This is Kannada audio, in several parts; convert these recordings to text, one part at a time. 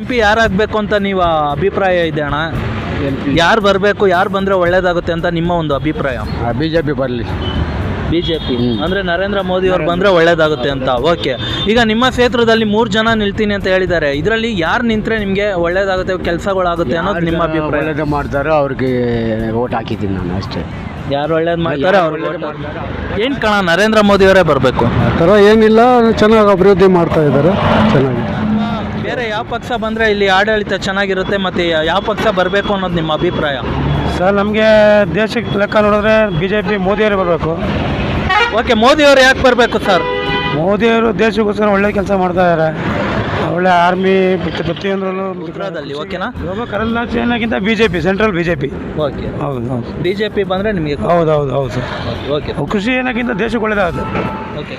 ಎಂ ಪಿ ಯಾರಾಗಬೇಕು ಅಂತ ನೀವು ಅಭಿಪ್ರಾಯ ಇದೆ ಅಣ್ಣ? ಯಾರು ಬರಬೇಕು ಯಾರು ಬಂದರೆ ಒಳ್ಳೇದಾಗುತ್ತೆ ಅಂತ ನಿಮ್ಮ ಒಂದು ಅಭಿಪ್ರಾಯ? ಬಿ ಜೆ ಪಿ ಬರಲಿ. ಬಿ ಜೆ ಪಿ ಅಂದರೆ ನರೇಂದ್ರ ಮೋದಿ ಅವ್ರು ಬಂದರೆ ಒಳ್ಳೇದಾಗುತ್ತೆ ಅಂತ. ಓಕೆ. ಈಗ ನಿಮ್ಮ ಕ್ಷೇತ್ರದಲ್ಲಿ ಮೂರು ಜನ ನಿಲ್ತೀನಿ ಅಂತ ಹೇಳಿದ್ದಾರೆ. ಇದರಲ್ಲಿ ಯಾರು ನಿಂತರೆ ನಿಮಗೆ ಒಳ್ಳೇದಾಗುತ್ತೆ ಕೆಲಸಗಳಾಗುತ್ತೆ ಅನ್ನೋದು ನಿಮ್ಮ ಅಭಿಪ್ರಾಯ? ಒಳ್ಳೇದು ಮಾಡ್ತಾರೋ ಅವ್ರಿಗೆ ಓಟ್ ಹಾಕಿದ್ದೀನಿ ನಾನು ಅಷ್ಟೇ. ಯಾರು ಒಳ್ಳೇದು ಮಾಡ್ತಾರೆ ಅವ್ರು ಏನು ಕಣ ನರೇಂದ್ರ ಮೋದಿ ಅವರೇ ಬರಬೇಕು? ಆ ಥರ ಏನಿಲ್ಲ ಚೆನ್ನಾಗಿ ಅಭಿವೃದ್ಧಿ ಮಾಡ್ತಾ ಇದ್ದಾರೆ. ಚೆನ್ನಾಗಿ ಬೇರೆ ಯಾವ ಪಕ್ಷ ಬಂದರೆ ಇಲ್ಲಿ ಆಡಳಿತ ಚೆನ್ನಾಗಿರುತ್ತೆ ಮತ್ತು ಯಾವ ಪಕ್ಷ ಬರಬೇಕು ಅನ್ನೋದು ನಿಮ್ಮ ಅಭಿಪ್ರಾಯ? ಸರ್ ನಮಗೆ ದೇಶಕ್ಕೆ ಲೆಕ್ಕ ನೋಡಿದ್ರೆ ಬಿ ಜೆ ಪಿ ಮೋದಿಯವರೇ ಬರಬೇಕು. ಓಕೆ ಮೋದಿಯವರು ಯಾಕೆ ಬರಬೇಕು ಸರ್? ಮೋದಿಯವರು ದೇಶಕ್ಕೋಸ್ಕರ ಒಳ್ಳೆ ಕೆಲಸ ಮಾಡ್ತಾ ಇದ್ದಾರೆ ಒಳ್ಳೆ ಆರ್ಮಿ ಮತ್ತು ಪ್ರತಿಯೊಂದರಲ್ಲೂ ಗುಜರಾತಲ್ಲಿ ಓಕೆನಾ? ಇವಾಗ ಸೇನಾಗಿಂತ B J P central B J P okay. ಹೌದು ಹೌದು. ಬಿ ಜೆ ಪಿ ಬಂದರೆ ನಿಮಗೆ ಹೌದು ಹೌದು ಹೌದು ಸರ್. ಓಕೆ ಕೃಷಿ ಏನಕ್ಕಿಂತ ದೇಶಕ್ಕೆ ಒಳ್ಳೆಯದಾಗುತ್ತೆ ಓಕೆ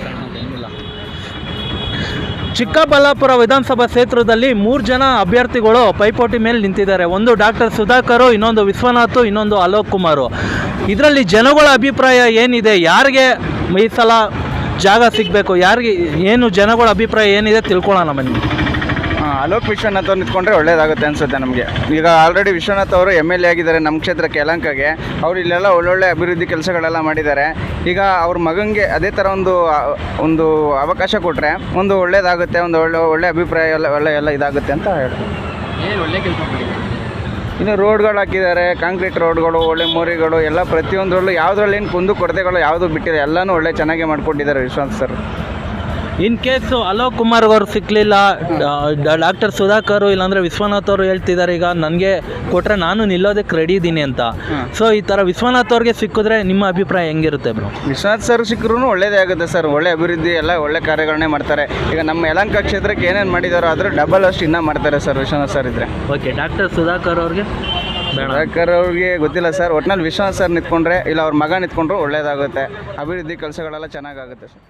ಚಿಕ್ಕಬಳ್ಳಾಪುರ ವಿಧಾನಸಭಾ ಕ್ಷೇತ್ರದಲ್ಲಿ ಮೂರು ಜನ ಅಭ್ಯರ್ಥಿಗಳು ಪೈಪೋಟಿ ಮೇಲೆ ನಿಂತಿದ್ದಾರೆ. ಒಂದು ಡಾಕ್ಟರ್ ಸುಧಾಕರ್, ಇನ್ನೊಂದು ವಿಶ್ವನಾಥ್, ಇನ್ನೊಂದು ಅಲೋಕ್ ಕುಮಾರ್. ಇದರಲ್ಲಿ ಜನಗಳ ಅಭಿಪ್ರಾಯ ಏನಿದೆ? ಯಾರಿಗೆ ಈ ಜಾಗ ಸಿಗಬೇಕು? ಯಾರಿಗೆ, ಏನು ಜನಗಳ ಅಭಿಪ್ರಾಯ ಏನಿದೆ ತಿಳ್ಕೊಳ್ಳೋಣ ಬನ್ನಿ. ಅಲೋಕ್ ವಿಶ್ವನಾಥ್ ಅವ್ರು ನಿಂತ್ಕೊಂಡ್ರೆ ಒಳ್ಳೇದಾಗುತ್ತೆ ಅನ್ಸುತ್ತೆ ನಮಗೆ. ಈಗ ಆಲ್ರೆಡಿ ವಿಶ್ವನಾಥ್ ಅವರು ಎಂ ಎಲ್ ಎ ಆಗಿದ್ದಾರೆ ನಮ್ಮ ಕ್ಷೇತ್ರಕ್ಕೆ ಯಲಂಕಗೆ. ಅವ್ರು ಇಲ್ಲೆಲ್ಲ ಒಳ್ಳೊಳ್ಳೆ ಅಭಿವೃದ್ಧಿ ಕೆಲಸಗಳೆಲ್ಲ ಮಾಡಿದ್ದಾರೆ. ಈಗ ಅವ್ರ ಮಗನಿಗೆ ಅದೇ ಥರ ಒಂದು ಒಂದು ಅವಕಾಶ ಕೊಟ್ಟರೆ ಒಂದು ಒಳ್ಳೇದಾಗುತ್ತೆ ಒಂದು ಒಳ್ಳೆ ಒಳ್ಳೆ ಅಭಿಪ್ರಾಯ ಎಲ್ಲ ಒಳ್ಳೆ ಎಲ್ಲ ಇದಾಗುತ್ತೆ ಅಂತ ಹೇಳ್ತೀನಿ ಇನ್ನು ರೋಡ್ಗಳು ಹಾಕಿದ್ದಾರೆ ಕಾಂಕ್ರೀಟ್ ರೋಡ್ಗಳು ಒಳ್ಳೆ ಮೋರಿಗಳು ಎಲ್ಲ ಪ್ರತಿಯೊಂದರಲ್ಲೂ ಯಾವುದ್ರಲ್ಲಿ ಏನು ಕುಂದು ಕೊರತೆಗಳು ಯಾವುದು ಬಿಟ್ಟಿದೆ ಎಲ್ಲನೂ ಒಳ್ಳೆ ಚೆನ್ನಾಗಿ ಮಾಡ್ಕೊಂಡಿದ್ದಾರೆ Vishwanath sir. In case Alok Kumar ಅವರು ಸಿಕ್ಕಲಿಲ್ಲ ಡಾಕ್ಟರ್ ಸುಧಾಕರ್ ಇಲ್ಲಾಂದ್ರೆ ವಿಶ್ವನಾಥ್ ಅವರು ಹೇಳ್ತಿದ್ದಾರೆ ಈಗ ನನಗೆ ಕೊಟ್ಟರೆ ನಾನು ನಿಲ್ಲೋದಕ್ಕೆ ರೆಡಿ ಇದ್ದೀನಿ ಅಂತ. ಸೊ ಈ ಥರ ವಿಶ್ವನಾಥ್ ಅವ್ರಿಗೆ ಸಿಕ್ಕಿದ್ರೆ ನಿಮ್ಮ ಅಭಿಪ್ರಾಯ ಹೆಂಗಿರುತ್ತೆ ಬ್ರೋ ವಿಶ್ವನಾಥ್ ಸರ್ ಸಿಕ್ಕರೂ ಒಳ್ಳೇದೇ ಆಗುತ್ತೆ ಸರ್ ಒಳ್ಳೆ ಅಭಿವೃದ್ಧಿ ಎಲ್ಲ ಒಳ್ಳೆ ಕಾರ್ಯಗಳನ್ನೇ ಮಾಡ್ತಾರೆ. ಈಗ ನಮ್ಮ ಯಲಂಕ ಕ್ಷೇತ್ರಕ್ಕೆ ಏನೇನು ಮಾಡಿದಾರೋ ಅದ್ರ ಡಬಲ್ ಅಷ್ಟು ಇನ್ನೂ ಮಾಡ್ತಾರೆ ಸರ್ ವಿಶ್ವನಾಥ್ ಸರ್ ಇದ್ರೆ. ಓಕೆ ಡಾಕ್ಟರ್ ಸುಧಾಕರ್ ಅವ್ರಿಗೆ ಸುಧಾಕರ್ ಅವ್ರಿಗೆ ಗೊತ್ತಿಲ್ಲ ಸರ್ ಒಟ್ನಲ್ಲಿ ವಿಶ್ವನಾಥ್ ಸರ್ ನಿಂತ್ಕೊಂಡ್ರೆ ಇಲ್ಲ ಅವ್ರ ಮಗ ನಿಂತ್ಕೊಂಡ್ರು ಒಳ್ಳೇದಾಗುತ್ತೆ. ಅಭಿವೃದ್ಧಿ ಕೆಲಸಗಳೆಲ್ಲ ಚೆನ್ನಾಗಾಗುತ್ತೆ ಸರ್.